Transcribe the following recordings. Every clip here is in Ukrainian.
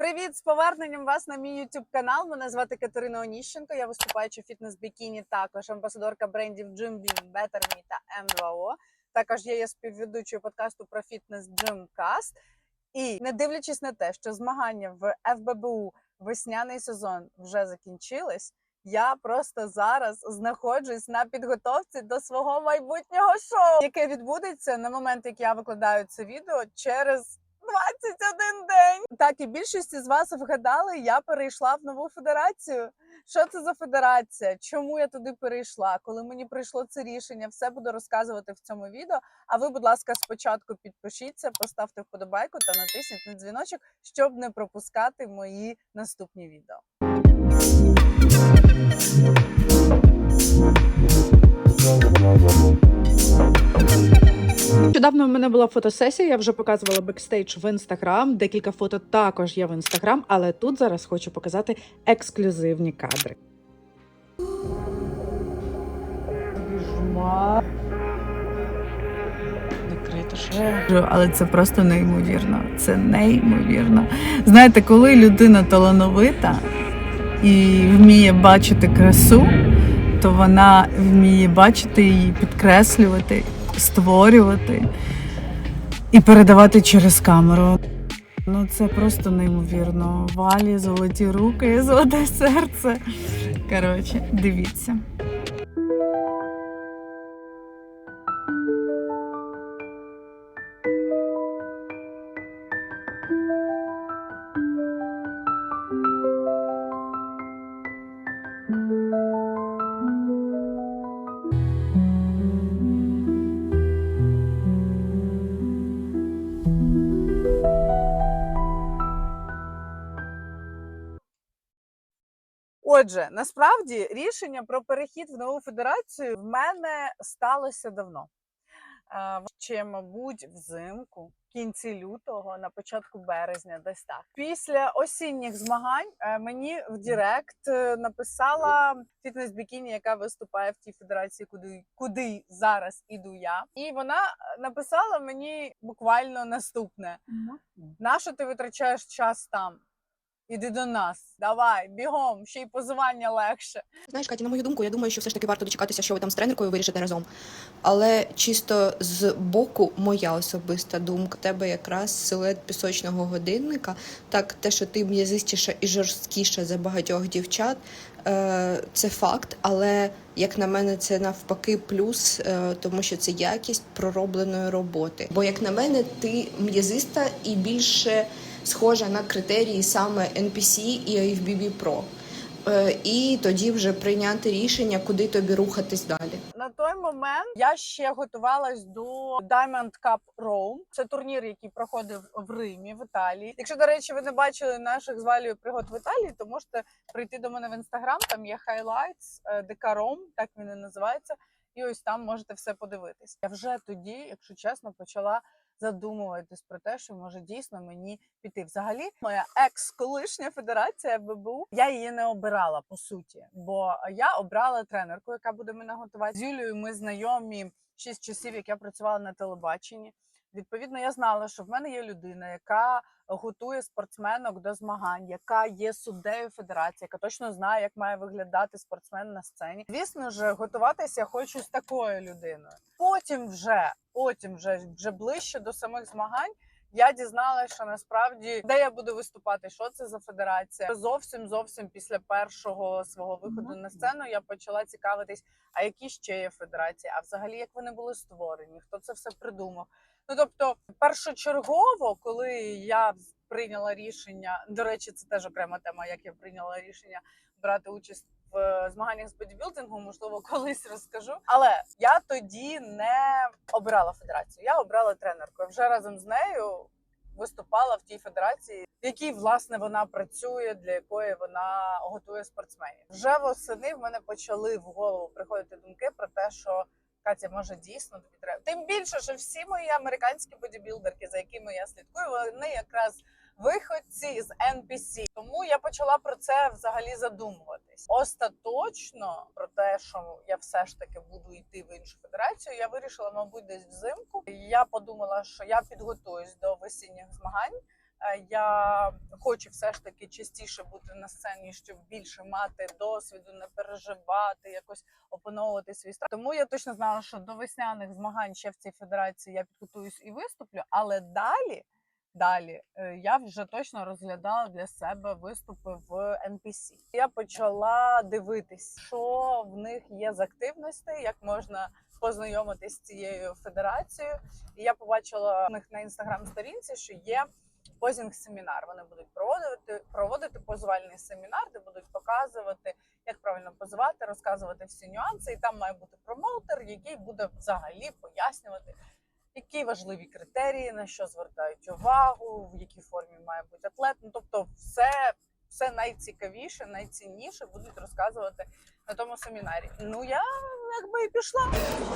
Привіт з поверненням вас на мій YouTube канал. Мене звати Катерина Оніщенко. Я виступаюча фітнес бікіні, також амбасадорка брендів JimBeam, BetterMe та M2O. Також я є співведучою подкасту про фітнес Gymcast. І не дивлячись на те, що змагання в ФББУ весняний сезон вже закінчились. Я просто зараз знаходжусь на підготовці до свого майбутнього шоу, яке відбудеться на момент, як я викладаю це відео через 21 день. Так і більшість з вас вгадали, я перейшла в нову федерацію. Що це за федерація? Чому я туди перейшла? Коли мені прийшло це рішення, все буду розказувати в цьому відео. А ви, будь ласка, спочатку підпишіться, поставте вподобайку та натисніть на дзвіночок, щоб не пропускати мої наступні відео. Нещодавно в мене була фотосесія, я вже показувала бекстейдж в інстаграм. Декілька фото також є в інстаграм, але тут зараз хочу показати ексклюзивні кадри. Але це просто неймовірно. Це неймовірно. Знаєте, коли людина талановита і вміє бачити красу, то вона вміє бачити її, підкреслювати, створювати і передавати через камеру. Ну це просто неймовірно. Валі, золоті руки, золоте серце. Коротше, дивіться. Отже, насправді рішення про перехід в нову федерацію в мене сталося давно. Е, Ще, мабуть, взимку, в кінці лютого, на початку березня, десь так. Після осінніх змагань е, мені в Директ е, написала фітнес бікіні, яка виступає в тій федерації, куди, куди зараз іду я. І вона е, написала мені буквально наступне: нащо ти витрачаєш час там? Іди до нас, давай, бігом, ще й позивання легше. Знаєш, Катя, на мою думку, я думаю, що все ж таки варто дочекатися, що ви там з тренеркою вирішите разом. Але чисто з боку, моя особиста думка, тебе якраз силует пісочного годинника, так те, що ти м'язистіша і жорсткіша за багатьох дівчат, е, це факт. Але як на мене, це навпаки плюс, е, тому що це якість проробленої роботи. Бо, як на мене, ти м'язиста і більше схожа на критерії саме NPC і IFBB Pro. Е, І тоді вже прийняти рішення, куди тобі рухатись далі. На той момент я ще готувалась до Diamond Cup Rome. Це турнір, який проходив в Римі, в Італії. Якщо, до речі, ви не бачили наших з Валею пригод в Італії, то можете прийти до мене в інстаграм. Там є highlights е, ДК Rome, так він і називається. І ось там можете все подивитись. Я вже тоді, якщо чесно, почала задумуватись про те, що може дійсно мені піти. Взагалі, моя екс-колишня федерація ББУ, я її не обирала по суті, бо я обрала тренерку, яка буде мене готувати. З Юлією ми знайомі шість часів, як я працювала на телебаченні. Відповідно, я знала, що в мене є людина, яка готує спортсменок до змагань, яка є суддею федерації, яка точно знає, як має виглядати спортсмен на сцені. Звісно ж, готуватися я хочу з такою людиною. Потім вже, потім вже, вже ближче до самих змагань. Я дізналася, що насправді де я буду виступати, що це за федерація. Зовсім зовсім після першого свого виходу на сцену я почала цікавитись, а які ще є федерації, а взагалі як вони були створені, хто це все придумав. Ну тобто, першочергово, коли я прийняла рішення, до речі, це теж окрема тема, як я прийняла рішення брати участь в е, змаганнях з бодібілдингу, можливо, колись розкажу. Але я тоді не обирала федерацію. Я обрала тренерку. Вже разом з нею виступала в тій федерації, в якій власне вона працює, для якої вона готує спортсменів. Вже восени в мене почали в голову приходити думки про те, що Катя, може дійсно тобі треба. Тим більше, що всі мої американські бодібілдерки, за якими я слідкую, вони якраз виходці з NPC. Тому я почала про це взагалі задумуватись. Остаточно про те, що я все ж таки буду йти в іншу федерацію, я вирішила, мабуть, десь взимку. Я подумала, що я підготуюсь до весінніх змагань. Е, Я хочу все ж таки частіше бути на сцені, щоб більше мати досвіду, не переживати, якось опановувати свій страх. Тому я точно знала, що до весняних змагань ще в цій федерації я підготуюсь і виступлю. Але далі, далі е, я вже точно розглядала для себе виступи в NPC. Я почала дивитись, що в них є з активностей, як можна познайомитись з цією федерацією. І я побачила в них на інстаграм-сторінці, що є позінг семінар. Вони будуть проводити проводити позувальний семінар, де будуть показувати, як правильно позивати, розказувати всі нюанси. І там має бути промоутер, який буде взагалі пояснювати, які важливі критерії, на що звертають увагу, в якій формі має бути атлет. Ну тобто, все, все найцікавіше, найцінніше будуть розказувати на тому семінарі. Ну я якби і пішла.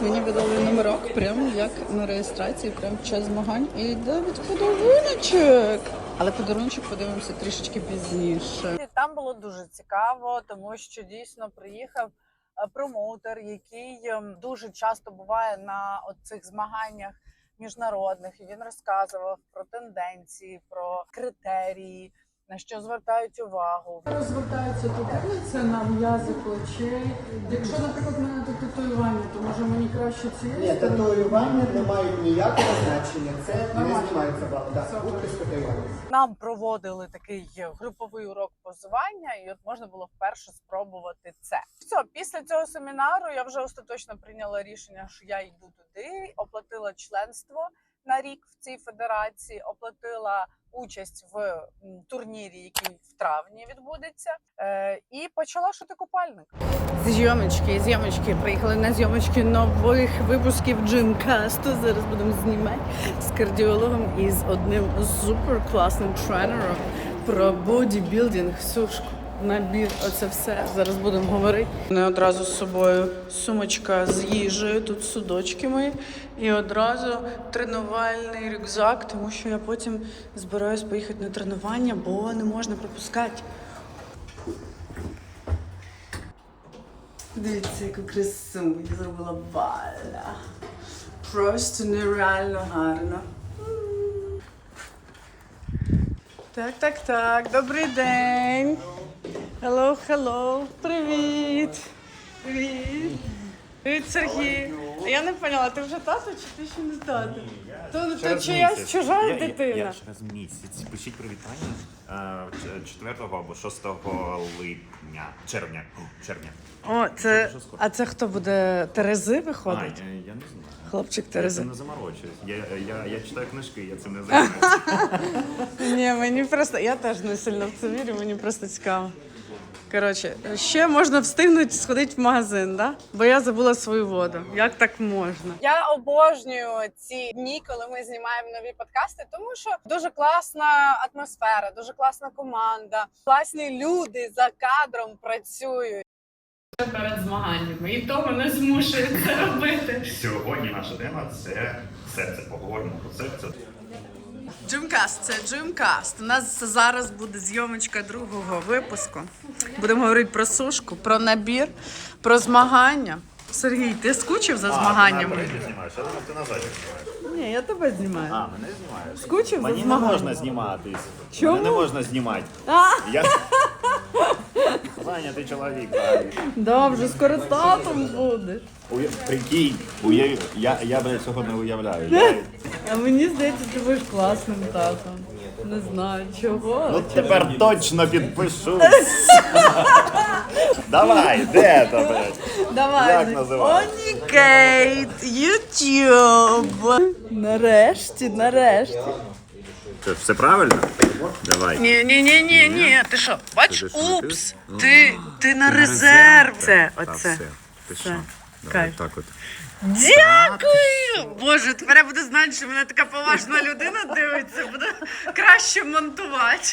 Мені видали номерок, прямо як на реєстрації, прямо час змагань. І навіть подаруночок. Але подаруночок подивимося трішечки пізніше. І Там було дуже цікаво, тому що дійсно приїхав е, промоутер, який ем, дуже часто буває на цих змаганнях міжнародних, і він розказував про тенденції, про критерії, на що звертають увагу. Розвертаються тут це на м'язи плечей. Якщо, наприклад, в мене тут татуювання, то може мені краще цієї Ні, татуювання не мають ніякого значення. Це не знімається татуювання. Нам проводили такий груповий урок позування, і от можна було вперше спробувати це. Все, після цього семінару я вже остаточно прийняла рішення, що я йду туди, оплатила членство на рік в цій федерації, оплатила участь в турнірі, який в травні відбудеться, е, і почала шити купальник. Зйомочки, зйомочки. Приїхали на зйомочки нових випусків Джимкасту. Зараз будемо знімати з кардіологом і з одним супер класним тренером про бодібілдинг, сушку, набір. Оце все. Зараз будемо говорити. Не одразу з собою сумочка з їжею, тут судочки мої. І одразу тренувальний рюкзак, тому що я потім збираюсь поїхати на тренування, бо не можна пропускати. Дивіться, яку красу мені зробила Валя. Просто нереально гарно. Так, так, так. Добрий день. Hello, hello. Привіт. Привіт. Привіт, Сергій. А я не поняла, ти вже тато чи ти ще не тато? То, то Через чиясь місяць. чужа Я- я- дитина. Я через місяць. Пишіть привітання е, 4 або 6 липня. Червня. О, Червня. О, це. дуже скоро. А це хто буде? Терези А, виходить? е, я не знаю. Хлопчик Я Терези. цим не заморочуюсь. Я, я, я читаю книжки, я цим не займаюся. Ні, мені просто я теж не сильно в це вірю, мені просто цікаво. Коротше, ще можна встигнути сходити в магазин, да? Бо я забула свою воду. Як так можна? Я обожнюю ці дні, коли ми знімаємо нові подкасти, тому що дуже класна атмосфера, дуже класна команда, класні люди за кадром працюють. Перед змаганнями і того не змушує це робити. Сьогодні наша тема це серце. Поговоримо про серце. Джимкаст, це Джимкаст. У нас зараз буде зйомочка другого випуску. Будемо говорити про сушку, про набір, про змагання. Сергій, ти скучив за А, змаганнями? ти знімаєш, думав, ти назад знімаєш. Ні, я тебе знімаю. А, мене знімаєш. Скучив за Мені не змаганнями? можна зніматись. Чому? Мене не можна знімати. А, Я... Зайнятий чоловік. да, вже скоро татом будеш. Уя... Прикинь, уяв... я, я блядь, цього не уявляю. Я... А мені здається, ти будеш класним татом. Не знаю чого. Ну тепер точно підпишусь. Давай, де то, блядь? Давай. Як називається? Онікейт, Ютуб. Нарешті, нарешті. Це все правильно? Давай. Ні, ні, ні, ні, ні. Ти що? Бач, Ти упс. ти? Ти, ти на резерв. Це, Та оце. все. Ти що? Давай Кайф. так от. Дякую! Боже, тепер я буду знати, що мене така поважна людина дивиться, буде краще монтувати.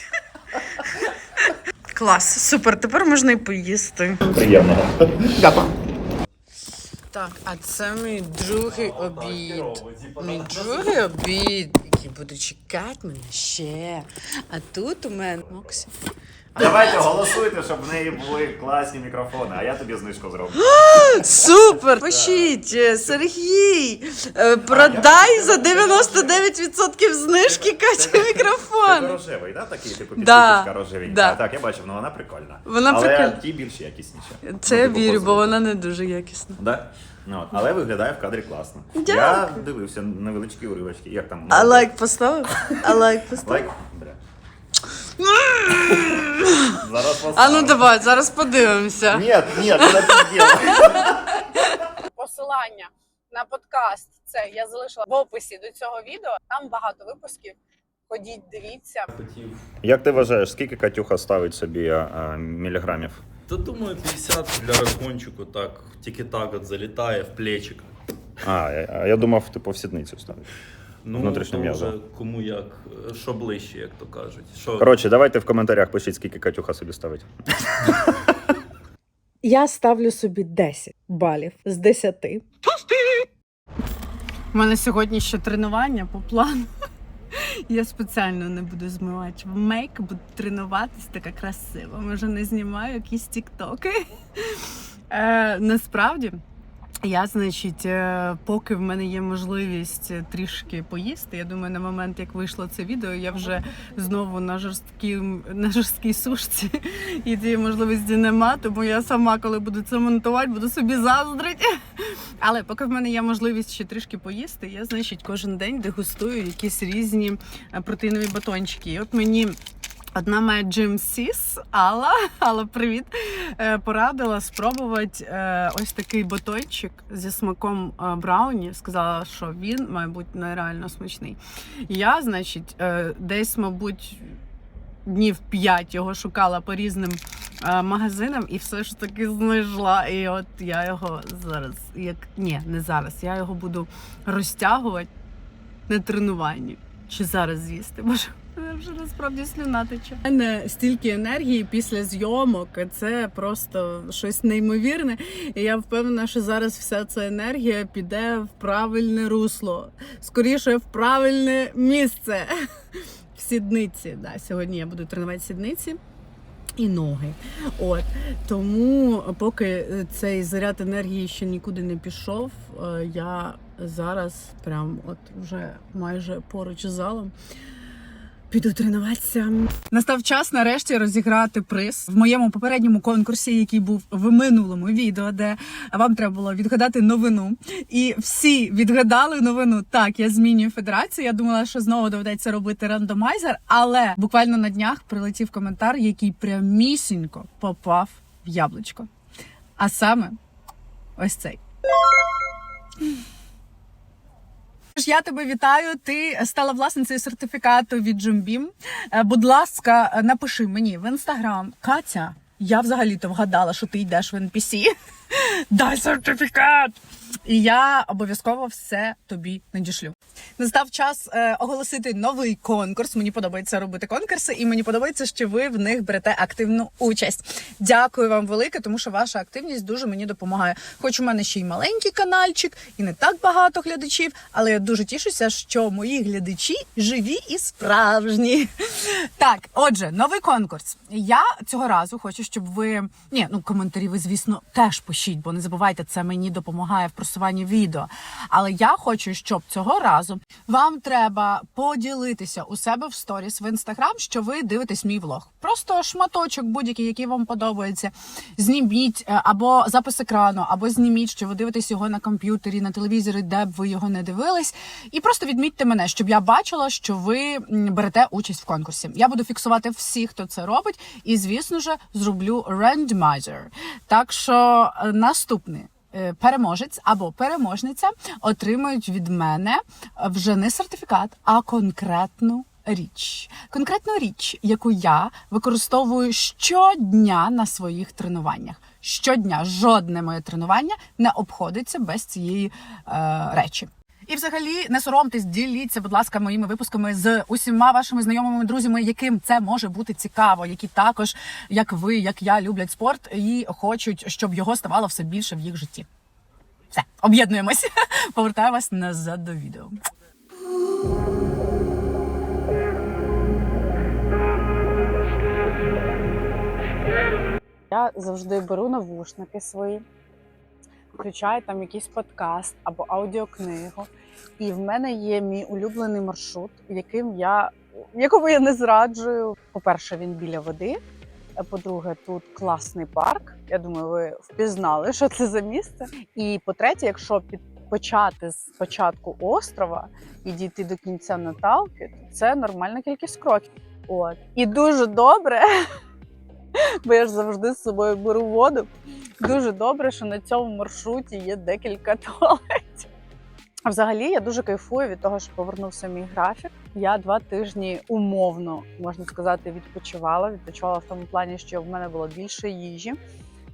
Клас, супер, тепер можна і поїсти. Приємного. Так, а це мій другий обід. Мій другий обід, який буде чекати мене ще. А тут у мене Моксі. Давайте голосуйте, щоб в неї були класні мікрофони, а я тобі знижку зроблю. Супер! Пишіть, е, Сергій, е, продай за 99% знижки Катю Це мікрофон. рожевий, да? Такий, типу, Да, підписочка рожевенька. да. Так, я бачив, ну вона прикольна. Вона Але прикольна. ті більш якісніші. Це Ну, я типу, вірю, бо вона не дуже якісна. Да? Ну, от, але виглядає в кадрі класно. Дякую. Я дивився невеличкі уривочки. Як там? А лайк поставив? А лайк поставив? Лайк? Бля. Зараз. А ну давай, зараз подивимося. Ні, ні, підділа. Посилання на подкаст це я залишила в описі до цього відео. Там багато випусків. Ходіть, дивіться. Як ти вважаєш, скільки Катюха ставить собі а, міліграмів? Та думаю, 50 для розгончику так, тільки так от залітає в плечик. А, я, я думав, типу в сідницю ставить. Ну, то м'язо. вже кому як, що ближче, як то кажуть. Що... Коротше, давайте в коментарях пишіть, скільки Катюха собі ставить. Я ставлю собі 10 балів з 10. У мене сьогодні ще тренування по плану. Я спеціально не буду змивати мейк, буду тренуватись така красива. Може, не знімаю якісь тіктоки. Е, насправді, я, значить, е, поки в мене є можливість е, трішки поїсти, я думаю, на момент, як вийшло це відео, я вже знову на жорсткій, на жорсткій сушці, і цієї можливості нема, тому я сама, коли буду це монтувати, буду собі заздрити. Але поки в мене є можливість ще трішки поїсти, я, значить, кожен день дегустую якісь різні е, протеїнові батончики. І от мені. Одна моя Джим Сіс, Алла, Алла, привіт, е, порадила спробувати е, ось такий батончик зі смаком е, брауні. Сказала, що він, має бути нереально смачний. Я, значить, десь, мабуть, днів 5 його шукала по різним магазинам і все ж таки знайшла. І от я його зараз, як ні, не зараз. Я його буду розтягувати на тренуванні. Чи зараз з'їсти? Боже, мене вже насправді слюна тече. У мене стільки енергії після зйомок. Це просто щось неймовірне. І я впевнена, що зараз вся ця енергія піде в правильне русло, скоріше в правильне місце. В сідниці. Да, сьогодні я буду тренувати сідниці. І ноги. От тому, поки е, цей заряд енергії ще нікуди не пішов, е, я зараз прям от вже майже поруч з залом. Піду тренуватися. Настав час нарешті розіграти приз в моєму попередньому конкурсі, який був в минулому відео, де вам треба було відгадати новину. І всі відгадали новину. Так, я змінюю федерацію. Я думала, що знову доведеться робити рандомайзер, але буквально на днях прилетів коментар, який прямісінько попав в яблучко. А саме ось цей. Тож Я тебе вітаю. Ти стала власницею сертифікату від Jimbeam. Е, Будь ласка, напиши мені в інстаграм Катя. Я взагалі-то вгадала, що ти йдеш в NPC. Дай сертифікат! І я обов'язково все тобі надішлю. Настав час е, оголосити новий конкурс. Мені подобається робити конкурси, і мені подобається, що ви в них берете активну участь. Дякую вам велике, тому що ваша активність дуже мені допомагає. Хоч у мене ще й маленький каналчик, і не так багато глядачів, але я дуже тішуся, що мої глядачі живі і справжні. Так, отже, новий конкурс. Я цього разу хочу, щоб ви ні, ну коментарі ви, звісно, теж пишіть, бо не забувайте, це мені допомагає в просуванні відео. Але я хочу, щоб цього разу вам треба поділитися у себе в сторіс в інстаграм, що ви дивитесь мій влог. Просто шматочок будь-який, який вам подобається. Зніміть е, або запис екрану, або зніміть, що ви дивитесь його на комп'ютері, на телевізорі, де б ви його не дивились. І просто відмітьте мене, щоб я бачила, що ви берете участь в конкурсі. Я буду фіксувати всіх, хто це робить, і звісно ж зроблю рандомайзер. Так що е, наступний. е, Переможець або переможниця отримують від мене вже не сертифікат, а конкретну річ. Конкретну річ, яку я використовую щодня на своїх тренуваннях. Щодня жодне моє тренування не обходиться без цієї е, речі. І взагалі не соромтесь, діліться, будь ласка, моїми випусками з усіма вашими знайомими друзями, яким це може бути цікаво, які також, як ви, як я, люблять спорт і хочуть, щоб його ставало все більше в їх житті. Все, об'єднуємось. Повертаю вас назад до відео. Я завжди беру навушники свої, включаю там якийсь подкаст або аудіокнигу. І в мене є мій улюблений маршрут, яким я якому я не зраджую. По-перше, він біля води. По-друге, тут класний парк. Я думаю, ви впізнали, що це за місце. І по-третє, якщо під почати з початку острова і дійти до кінця Наталки, то це нормальна кількість кроків. От і дуже добре, бо я ж завжди з собою беру воду. Дуже добре, що на цьому маршруті є декілька туалетів. Взагалі я дуже кайфую від того, що повернувся мій графік. Я два тижні умовно можна сказати відпочивала. Відпочивала в тому плані, що в мене було більше їжі,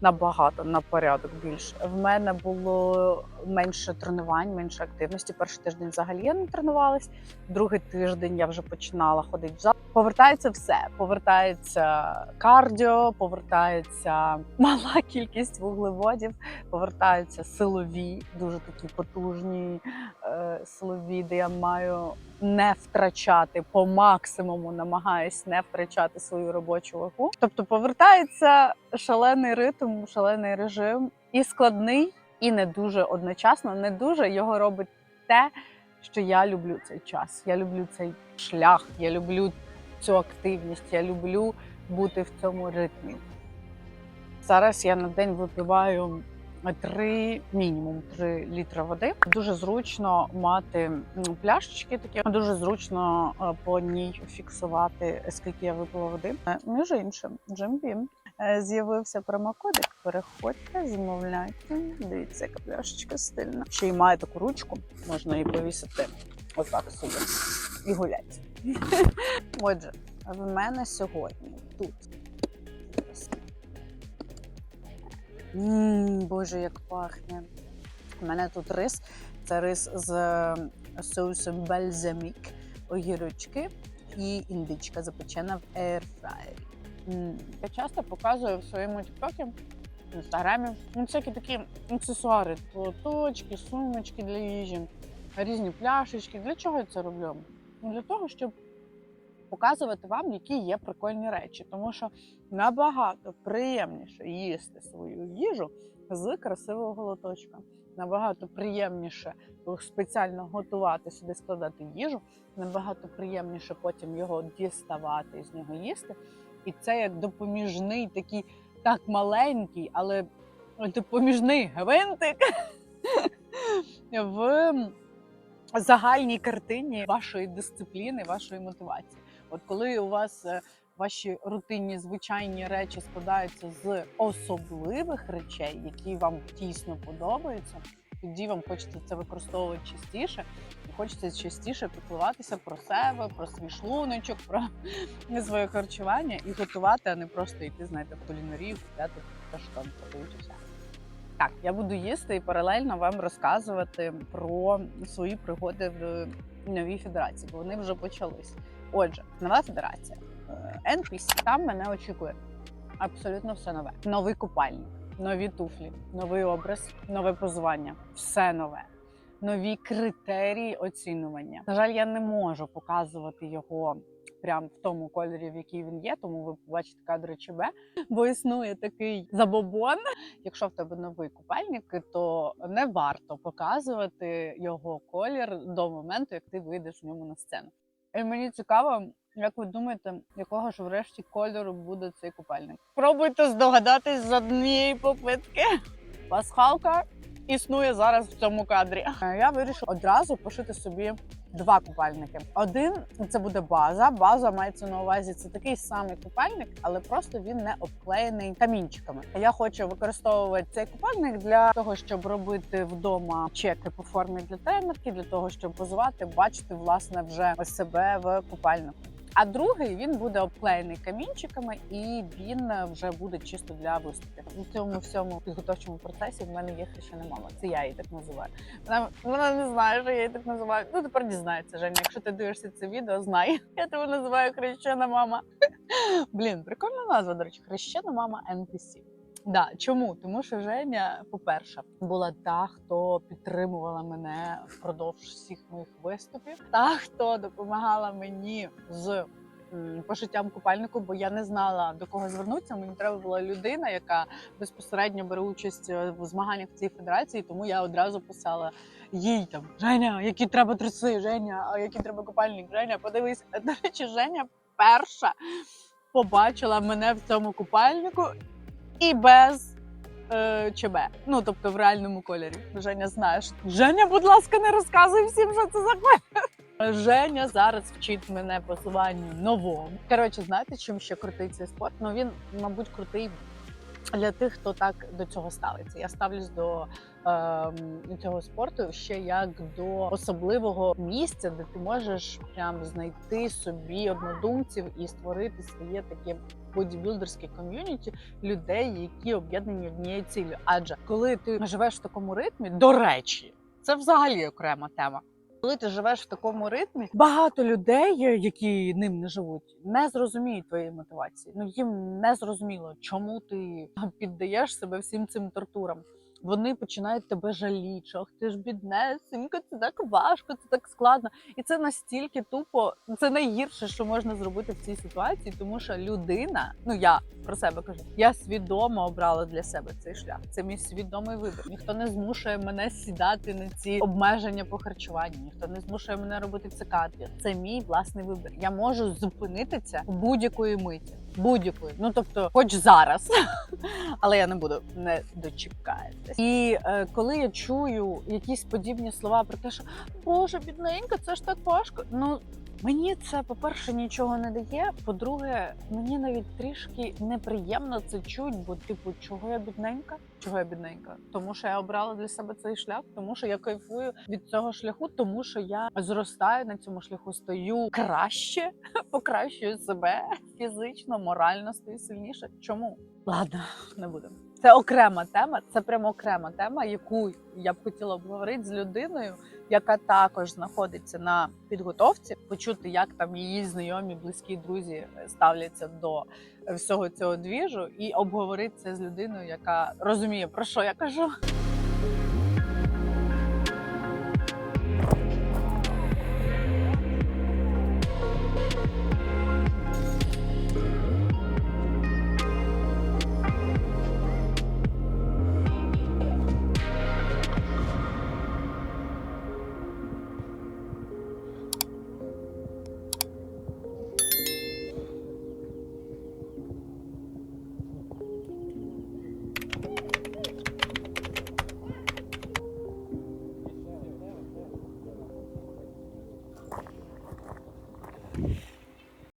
набагато на порядок більше. В мене було менше тренувань, менше активності. Перший тиждень взагалі я не тренувалась. Другий тиждень я вже починала ходити в зал. Повертається все. Повертається кардіо, повертається мала кількість вуглеводів, повертаються силові, дуже такі потужні е, силові, де я маю не втрачати по максимуму, намагаюсь не втрачати свою робочу вагу. Тобто повертається шалений ритм, шалений режим і складний, і не дуже одночасно. Не дуже його робить те, що я люблю цей час. Я люблю цей шлях, я люблю цю активність, я люблю бути в цьому ритмі. Зараз я на день випиваю три мінімум 3 літри води. Дуже зручно мати пляшечки такі. Дуже зручно е, по ній фіксувати, скільки я випила води. Е, Між іншим, Джим Бім е, з'явився промокодик. Переходьте, замовляйте. Дивіться, яка пляшечка стильна. Ще й має таку ручку, можна її повісити отак собі і гуляти. Отже, в мене сьогодні тут. Мм, Боже, як пахне. У мене тут рис. Це рис з е, соусом бальзамік, огірочки і індичка запечена в airfryer. Я часто показую в своєму тіктокі, в інстаграмі ну, всякі такі аксесуари, точки, сумочки для їжі, різні пляшечки. Для чого я це роблю? Ну, Для того, щоб показувати вам, які є прикольні речі. Тому що набагато приємніше їсти свою їжу з красивого лоточка. Набагато приємніше спеціально готувати сюди, складати їжу. Набагато приємніше потім його діставати і з нього їсти. І це як допоміжний такий, так маленький, але допоміжний гвинтик в загальній картині вашої дисципліни, вашої мотивації. От коли у вас е, ваші рутинні звичайні речі складаються з особливих речей, які вам дійсно подобаються, тоді вам хочеться це використовувати частіше, хочеться частіше піклуватися про себе, про свій шлуночок, про своє харчування і готувати, а не просто йти, знаєте, в кулінарію, купляти продають і все. Так, я буду їсти і паралельно вам розказувати про свої пригоди в новій федерації, бо вони вже почались. Отже, нова федерація е, NPC. Там мене очікує абсолютно все нове. Новий купальник, нові туфлі, новий образ, нове позування. Все нове. Нові критерії оцінювання. На жаль, я не можу показувати його прямо в тому кольорі, в який він є, тому ви побачите кадри ЧБ, бо існує такий забобон. Якщо в тебе новий купальник, то не варто показувати його колір до моменту, як ти вийдеш в ньому на сцену. І мені цікаво, як ви думаєте, якого ж врешті кольору буде цей купальник? Пробуйте здогадатись з однієї попитки. Пасхалка існує зараз в цьому кадрі. Е, Я вирішила одразу пошити собі два купальники. Один це буде база. База мається на увазі. Це такий самий купальник, але просто він не обклеєний камінчиками. Я хочу використовувати цей купальник для того, щоб робити вдома чеки по формі для тренерки, для того, щоб позувати, бачити власне вже себе в купальнику. А другий він буде обклеєний камінчиками, і він вже буде чисто для виступів. У цьому всьому підготовчому процесі в мене є хрещена мама. Це я її так називаю. Вона, вона не знає, що я її так називаю. Ну тепер дізнається, Женя. Якщо ти дивишся це відео, знай. Я тебе називаю хрещена мама. Блін, прикольна назва, до речі, хрещена мама NPC. Да, чому? Тому що Женя, по-перше, була та, хто підтримувала мене впродовж всіх моїх виступів, та хто допомагала мені з пошиттям купальнику, бо я не знала до кого звернутися. Мені треба була людина, яка безпосередньо бере участь е, в змаганнях в цій федерації. Тому я одразу писала їй там Женя, які треба труси, Женя, а який треба купальник, Женя, подивись. До речі, Женя перша побачила мене в цьому купальнику і без е, ЧБ. Ну тобто в реальному кольорі. Женя знаєш. Женя, будь ласка, не розказуй всім, що це за колір. Женя зараз вчить мене посуванню новому. Коротше, знаєте, чим ще крутий цей спорт? Ну він, мабуть, крутий для тих, хто так до цього ставиться. Я ставлюсь до е, цього спорту ще як до особливого місця, де ти можеш прям знайти собі однодумців і створити своє таке бодібілдерське ком'юніті людей, які об'єднані однією ціллю. Адже коли ти живеш в такому ритмі, до речі, це взагалі окрема тема. Коли ти живеш в такому ритмі, багато людей, які ним не живуть, не зрозуміють твоєї мотивації. Ну їм не зрозуміло, чому ти піддаєш себе всім цим тортурам. Вони починають тебе жаліти, «Ах, ти ж біднесенька, це так важко, це так складно. І це настільки тупо, це найгірше, що можна зробити в цій ситуації, тому що людина, ну я про себе кажу, я свідомо обрала для себе цей шлях. Це мій свідомий вибір. Ніхто не змушує мене сідати на ці обмеження по харчуванню, ніхто не змушує мене робити цикади. Це мій власний вибір. Я можу зупинитися будь-якої миті. Будь-якої, ну тобто, хоч зараз, але я не буду не дочекаєтесь. І е, коли я чую якісь подібні слова про те, що Боже, бідненька, це ж так важко. Ну мені це, по-перше, нічого не дає. По-друге, мені навіть трішки неприємно це чуть, бо типу, чого я бідненька? Чого я бідненька? Тому що я обрала для себе цей шлях, тому що я кайфую від цього шляху, тому що я зростаю на цьому шляху, стою краще, покращую себе фізично, морально стою сильніше. Чому? Ладно, не будемо. Це окрема тема, це прямо окрема тема, яку я б хотіла обговорити з людиною, яка також знаходиться на підготовці, почути, як там її знайомі, близькі друзі ставляться до всього цього двіжу, і обговорити це з людиною, яка розуміє про що я кажу.